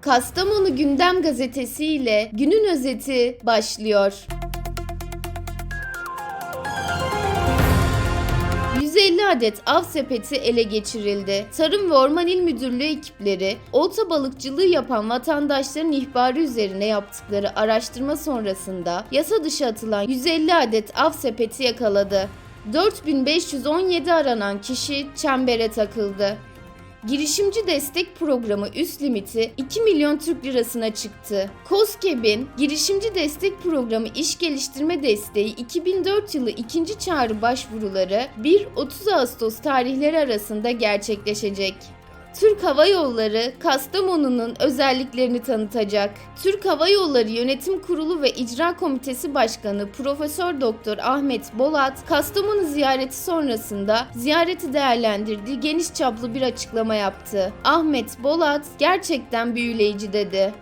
Kastamonu Gündem Gazetesi ile günün özeti başlıyor. 150 adet av sepeti ele geçirildi. Tarım ve Orman İl Müdürlüğü ekipleri olta balıkçılığı yapan vatandaşların ihbarı üzerine yaptıkları araştırma sonrasında yasa dışı atılan 150 adet av sepeti yakaladı. 4517 aranan kişi çembere takıldı. Girişimci Destek Programı üst limiti 2 milyon Türk lirasına çıktı. COSGAP'in Girişimci Destek Programı İş Geliştirme Desteği 2004 yılı ikinci çağrı başvuruları 1-30 Ağustos tarihleri arasında gerçekleşecek. Türk Hava Yolları Kastamonu'nun özelliklerini tanıtacak. Türk Hava Yolları Yönetim Kurulu ve İcra Komitesi Başkanı Profesör Doktor Ahmet Bolat, Kastamonu ziyareti sonrasında ziyareti değerlendirdiği geniş çaplı bir açıklama yaptı. Ahmet Bolat gerçekten büyüleyici dedi.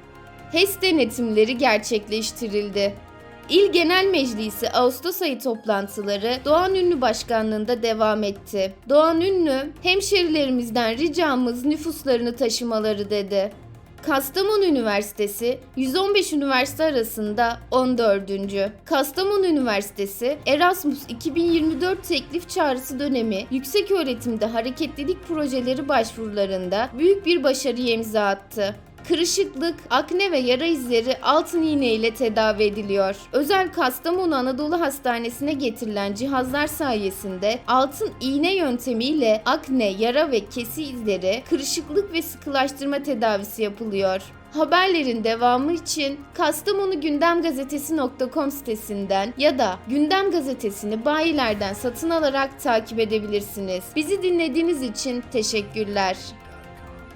HES denetimleri gerçekleştirildi. İl Genel Meclisi Ağustos ayı toplantıları Doğan Ünlü Başkanlığında devam etti. Doğan Ünlü, hemşerilerimizden ricamız nüfuslarını taşımaları dedi. Kastamonu Üniversitesi 115 üniversite arasında 14. Kastamonu Üniversitesi Erasmus 2024 teklif çağrısı dönemi yüksek öğretimde hareketlilik projeleri başvurularında büyük bir başarıya imza attı. Kırışıklık, akne ve yara izleri altın iğne ile tedavi ediliyor. Özel Kastamonu Anadolu Hastanesi'ne getirilen cihazlar sayesinde altın iğne yöntemiyle akne, yara ve kesi izleri, kırışıklık ve sıkılaştırma tedavisi yapılıyor. Haberlerin devamı için Kastamonu Gündem Gazetesi.com sitesinden ya da Gündem Gazetesi'ni bayilerden satın alarak takip edebilirsiniz. Bizi dinlediğiniz için teşekkürler.